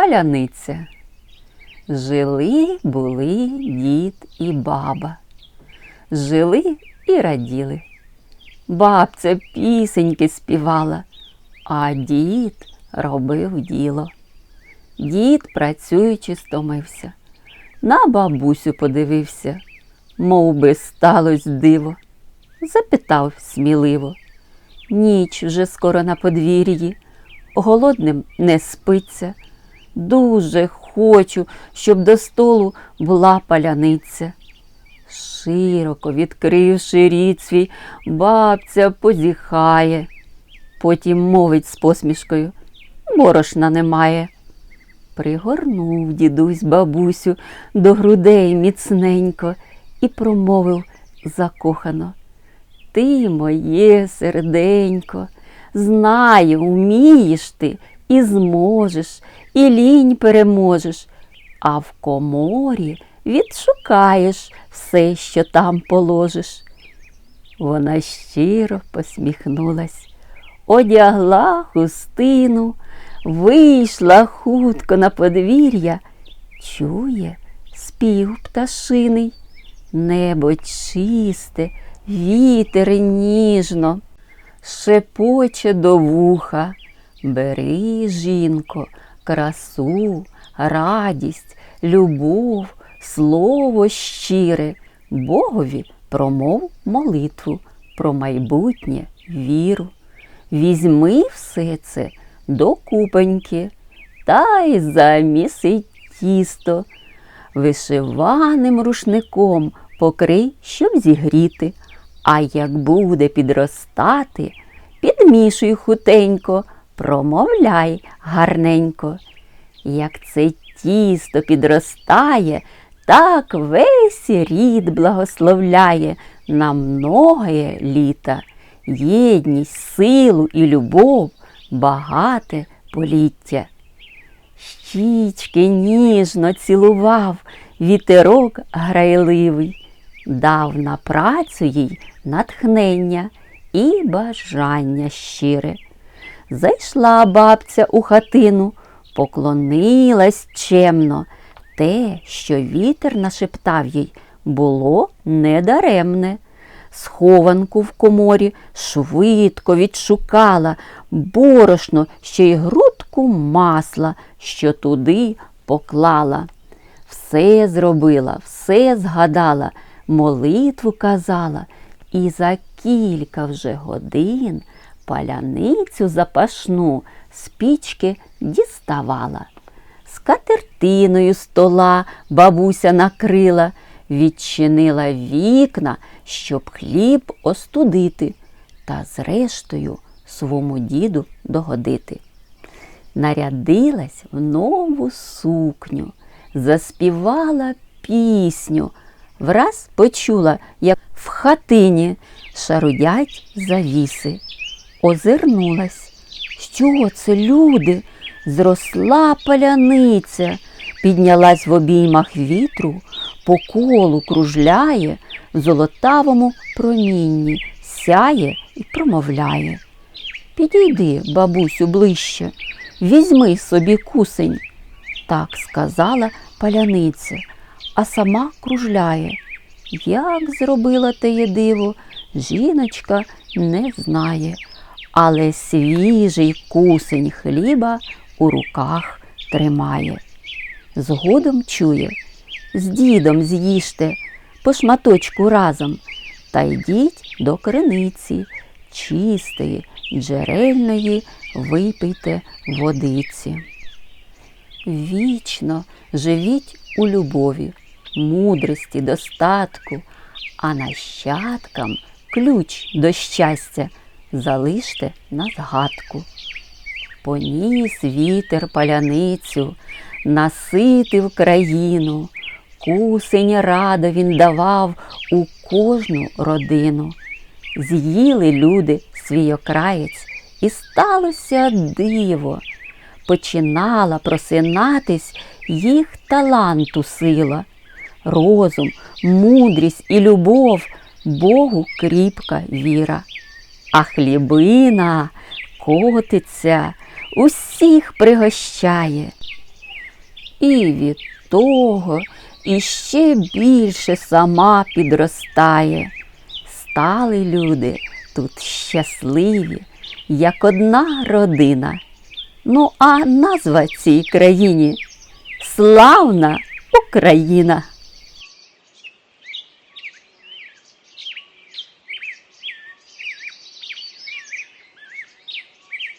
Паляниця. Жили були дід і баба. Жили і раділи. Бабця пісеньки співала, а дід робив діло. Дід, працюючи, стомився. На бабусю подивився, мов би сталось диво. Запитав сміливо. Ніч вже скоро на подвір'ї, голодним не спиться. Дуже хочу, щоб до столу була паляниця. Широко відкривши рід свій, бабця позіхає. Потім мовить з посмішкою борошна немає. Пригорнув дідусь бабусю до грудей міцненько і промовив закохано. Ти моє серденько, знаю, вмієш ти і зможеш, і лінь переможеш, а в коморі відшукаєш все, що там положиш. Вона щиро посміхнулась, одягла хустину, вийшла хутко на подвір'я, чує спів пташиний, небо чисте, вітер ніжно, шепоче до вуха. Бери, жінко, красу, радість, любов, слово щире, Богові промов молитву про майбутнє віру. Візьми все це до купоньки та й заміси тісто. Вишиваним рушником покрий, щоб зігріти. А як буде підростати, підмішуй хутенько, промовляй гарненько. Як це тісто підростає, так весь рід благословляє на многоє літа, єдність, силу і любов, багате поліття. Щічки ніжно цілував вітерок грайливий, дав на працю їй натхнення і бажання щире. Зайшла бабця у хатину, поклонилась чемно. Те, що вітер нашептав їй, було недаремне. Схованку в коморі швидко відшукала, борошно ще й грудку масла, що туди поклала. Все зробила, все згадала, молитву казала, і за кілька вже годин паляницю запашну з пічки діставала. Скатертиною стола бабуся накрила, відчинила вікна, щоб хліб остудити, та зрештою свому діду догодити. Нарядилась в нову сукню, заспівала пісню, враз почула, як в хатині шарудять завіси. Озирнулась. Що це, люди? Зросла паляниця, піднялась в обіймах вітру, по колу кружляє, в золотавому промінні, сяє і промовляє. Підійди, бабусю, ближче, візьми собі кусень, так сказала паляниця, а сама кружляє. Як зробила теє диво, жіночка не знає, але свіжий кусень хліба у руках тримає. Згодом чує, з дідом з'їжте по шматочку разом та йдіть до криниці, чистої, джерельної випийте водиці. Вічно живіть у любові, мудрості, достатку, а нащадкам ключ до щастя залиште на згадку. Поніс вітер паляницю, наситив країну, кусень радо він давав у кожну родину. З'їли люди свій окраєць, і сталося диво. Починала просинатись їх таланту сила, розум, мудрість і любов, Богу кріпка віра. А хлібина котиться, усіх пригощає. і від того іще більше сама підростає. Стали люди тут щасливі, як одна родина. Ну, а назва цій країні славна Україна.